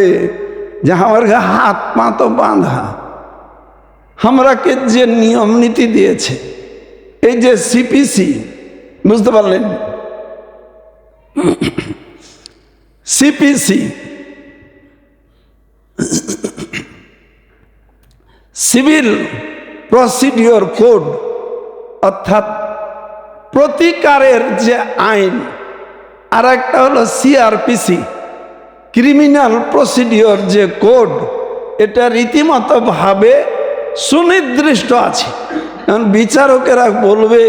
বলবে যে আমার হাত পা তো বাঁধা আমরাকে যে নিয়ম নীতি দিয়েছে এই যে সিপিসি বুঝতে পারলেন সিপিসি সিভিল প্রসিডিওর কোড অর্থাৎ প্রতিকারের যে আইন আর একটা হলো সিআরপিসি ক্রিমিনাল প্রসিডিওর যে কোড, এটা রীতিমতো ভাবে সুনির্দিষ্ট আছে। কারণ বিচারকেরা বলবে,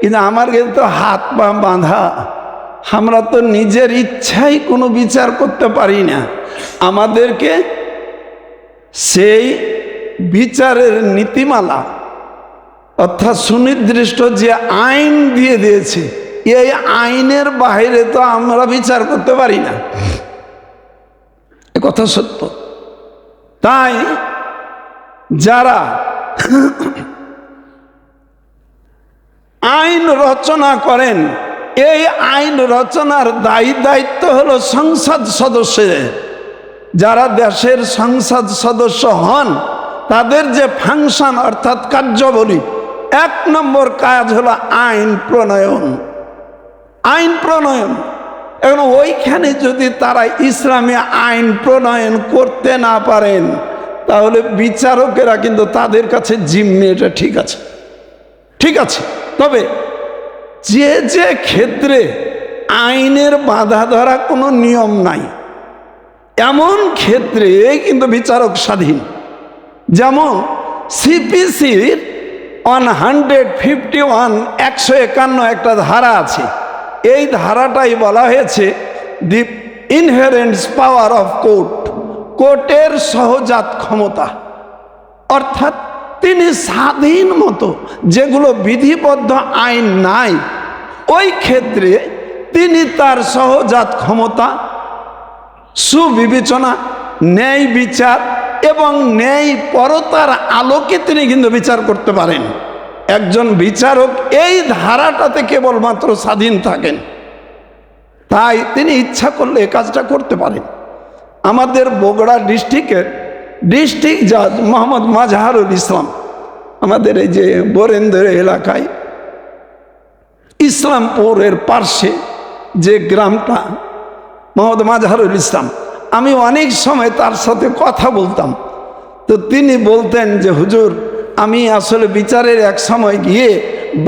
কিন্তু আমার কিন্তু হাত পা বাঁধা। আমরা তো নিজের ইচ্ছাই কোনো বিচার করতে পারি না। আমাদেরকে সেই বিচারের নীতিমালা অর্থাৎ সুনির্দিষ্ট যে আইন দিয়ে দিয়েছে, এই আইনের বাইরে তো আমরা বিচার করতে পারি না। কথা সত্য। তাই যারা আইন রচনা করেন, এই আইন রচনার দায়ী দায়িত্ব হলো সংসদ সদস্যের যারা দেশের সংসদ সদস্য হন, তাদের যে ফাংশন অর্থাৎ কার্যবলী, এক নম্বর কাজ হলো আইন প্রণয়ন। আইন প্রণয়ন। এখন ওইখানে যদি তারা ইসলামী আইন প্রণয়ন করতে না পারেন, তাহলে বিচারকেরা কিন্তু তাদের কাছে জিম্মি, এটা ঠিক আছে। ঠিক আছে। তবে যে যে ক্ষেত্রে আইনের বাধা ধরা কোনো নিয়ম নাই, এমন ক্ষেত্রে কিন্তু বিচারক স্বাধীন। যেমন সিপিসির ওয়ান হান্ড্রেড ফিফটি ওয়ান একশো একান্ন একটা ধারা আছে। এই ধারাটাই বলা হয়েছে দি ইনহেরেন্স পাওয়ার অফ কোর্ট কোর্টের সহজাত ক্ষমতা। অর্থাৎ তিনি স্বাধীন মতো যেগুলো বিধিবদ্ধ আইন নাই, ওই ক্ষেত্রে তিনি তার সহজাত ক্ষমতা, সুবিবেচনা, ন্যায় বিচার এবং ন্যায় পরতার আলোকে তিনি কিন্তু বিচার করতে পারেন। একজন বিচারক এই ধারাটাতে কেবলমাত্র স্বাধীন থাকেন। তাই তিনি ইচ্ছা করলে কাজটা করতে পারেন। আমাদের বগুড়া ডিস্ট্রিক্টের ডিস্ট্রিক্ট জাজ মোহাম্মদ মাজহারুল ইসলাম, আমাদের এই যে বরেন্দ্র এলাকায় ইসলামপুরের পার্শ্বে যে গ্রামটা, মোহাম্মদ মাজহারুল ইসলাম, আমি অনেক সময় তার সাথে কথা বলতাম। তো তিনি বলতেন যে, হুজুর আমি আসলে বিচারের এক সময় গিয়ে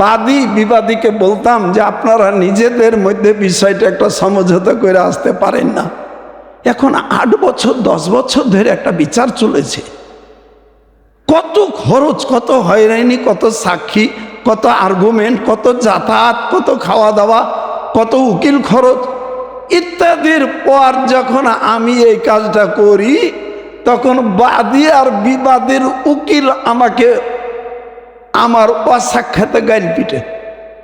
বাদী বিবাদীকে বলতাম যে আপনারা নিজেদের মধ্যে বিষয়টা একটা সমঝোতা করে আসতে পারেন না। এখন আট বছর, দশ বছর ধরে একটা বিচার চলেছে। কত খরচ, কত হয়রানি, কত সাক্ষী, কত আর্গুমেন্ট কত যাতায়াত, কত খাওয়া দাওয়া কত উকিল খরচ ইত্যাদির পর যখন আমি এই কাজটা করি তখন বাদী আর বিবাদের উকিল আমাকে আমার অসাক্ষাতে গাইল পিটে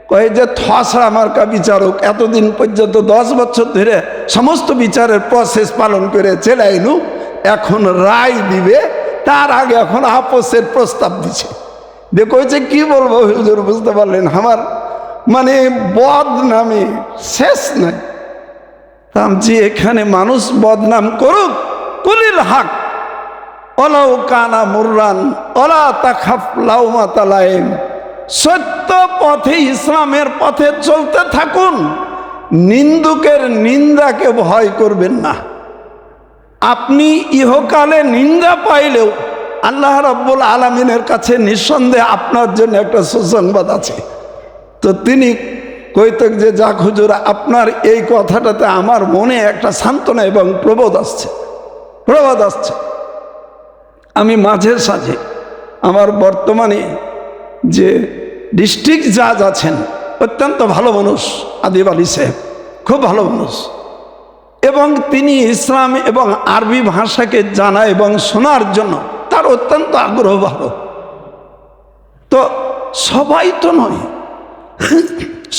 কয়ে যে থসড়া আমার কা বিচারক, এতদিন পর্যন্ত দশ বছর ধরে সমস্ত বিচারের প্রসেস পালন করে চেলাইনু এখন রায় দিবে, তার আগে এখন আপোসের প্রস্তাব দিছে। দেখো যে কি বলব, হুজুর বুঝতে পারলেন আমার মানে বদনামে শেষ নাই। তাম যে এখানে মানুষ বদনাম করুক, কুলিল হাক অলাউ কানা মুর্রান অলা তাখাফ লাউমা তালাইম সত্য পথে ইসলামের পথে চলতে থাকুন, নিন্দুকের নিন্দাকে ভয় করবেন না। আপনি ইহকালে নিন্দা পাইলেও আল্লাহ রব্বুল আলমিনের কাছে নিঃসন্দেহে আপনার জন্য একটা সুসংবাদ আছে। তো তিনি কইতেন যে, যাক হুজুর, আপনার এই কথাটাতে আমার মনে একটা সান্ত্বনা এবং প্রবোধ আসছে। প্রবোধ আসছে। আমি মাঝে সাঝে আমার বর্তমানে যে ডিস্ট্রিক্ট জাজ আছেন, অত্যন্ত ভালো মানুষ, আদিব আলী সাহেব, খুব ভালো মানুষ। এবং তিনি ইসলাম এবং আরবি ভাষাকে জানা এবং শোনার জন্য তার অত্যন্ত আগ্রহ ভালো। তো সবাই তো নয়,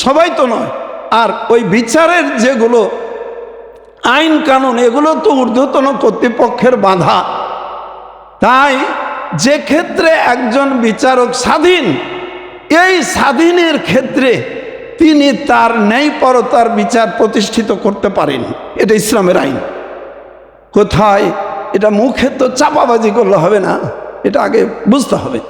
সবাই তো নয়। আর ওই বিচারের যেগুলো আইন কানুন, এগুলো তো ঊর্ধ্বতন কর্তৃপক্ষের বাধা। তাই যে ক্ষেত্রে একজন বিচারক স্বাধীন, এই স্বাধীনের ক্ষেত্রে তিনি তার ন্যায়পরতার বিচার প্রতিষ্ঠিত করতে পারেন। এটা ইসলামের আইন। কোথায়? এটা মুখে তো চাপাবাজি করলে হবে না। এটা আগে বুঝতে হবে।